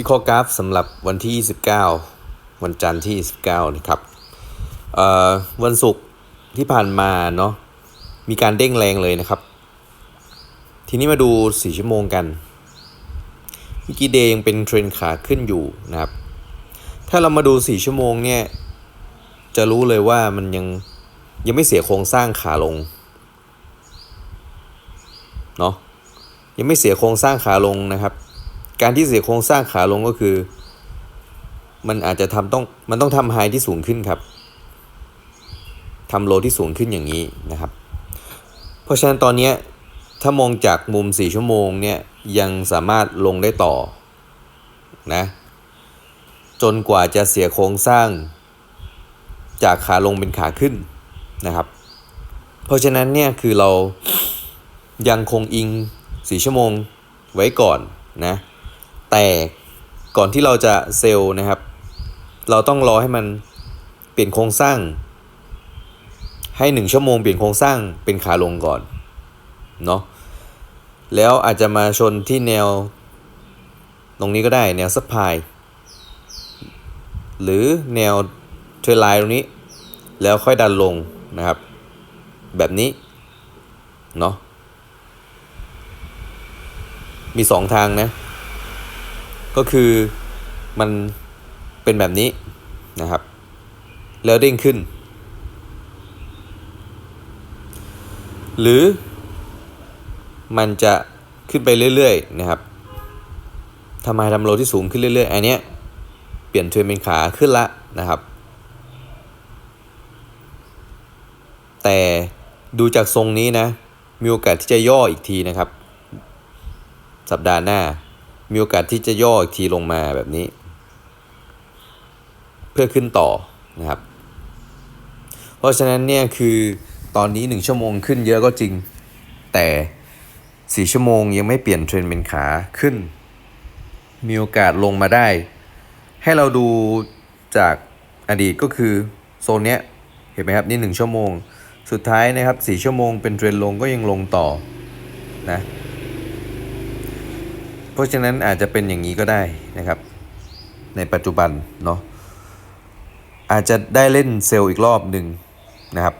วิเคราะห์กราฟสำหรับวันที่ 29 วันจันทร์ที่ 29 นะครับวันศุกร์ที่ผ่านมาเนาะมีการเด้งแรงเลยนะครับ ทีนี้มาดู 4 ชั่วโมงกันเมื่อกี้เดย์ยังเป็นเทรนขาขึ้นอยู่นะครับ ถ้าเรามาดู 4 ชั่วโมงเนี่ย จะรู้เลยว่ามันยังยังไม่เสียโครงสร้างขาลงเนาะยังไม่เสียโครงสร้างขาลงนะครับ การที่เสียโครงสร้างขาลงก็คือ มันอาจจะทำต้องมันต้องทำไฮที่สูงขึ้นครับทำโลที่สูงขึ้นอย่างนี้นะครับ เพราะฉะนั้นตอนนี้ถ้ามองจากมุม 4 ชั่วโมงเนี่ยยังสามารถลงได้ต่อนะจนกว่าจะเสียโครงสร้าง จากขาลงเป็นขาขึ้นนะครับ เพราะฉะนั้นเนี่ยคือเรายังคงอิง 4 ชั่วโมงไว้ก่อนนะ แต่ก่อนที่เราจะเซลล์นะครับ เราต้องรอให้มันเปลี่ยนโครงสร้าง ให้ 1 ชั่วโมงเปลี่ยนโครงสร้างเป็นขาลงก่อนเนาะแล้วอาจจะมาชนที่แนว ตรงนี้ก็ได้แนวซัพพลายหรือแนวเทรลไลน์ตรงนี้ แล้วค่อยดันลงนะครับ แบบนี้เนาะมีสองทางนะ ก็คือมันเป็นแบบนี้นะครับ แล้วเด้งขึ้น หรือมันจะขึ้นไปเรื่อยๆนะครับทำไมทำโลที่สูงขึ้นเรื่อยๆ อันเนี้ยเปลี่ยนเทรนเป็นขาขึ้นละนะครับ แต่ดูจากทรงนี้นะ มีโอกาสที่จะย่ออีกทีนะครับ สัปดาห์หน้า มีโอกาสที่จะย่ออีกทีลงมาแบบนี้ เพื่อขึ้นต่อนะครับ เพราะฉะนั้นเนี่ยคือตอนนี้ 1 ชั่วโมงขึ้นเยอะก็จริง แต่ 4 ชั่วโมงยังไม่เปลี่ยนเทรนเป็นขาขึ้น มีโอกาสลงมาได้ ให้เราดูจากอดีตก็คือโซนเนี้ยเห็นไหมครับ นี่ 1 ชั่วโมง สุดท้ายนะครับ 4 ชั่วโมงเป็นเทรนลงก็ยังลงต่อนะ เพราะฉะนั้นอาจจะเป็นอย่างนี้ก็ได้นะครับ ในปัจจุบันเนาะอาจจะได้เล่นเซลล์อีกรอบหนึ่งนะครับ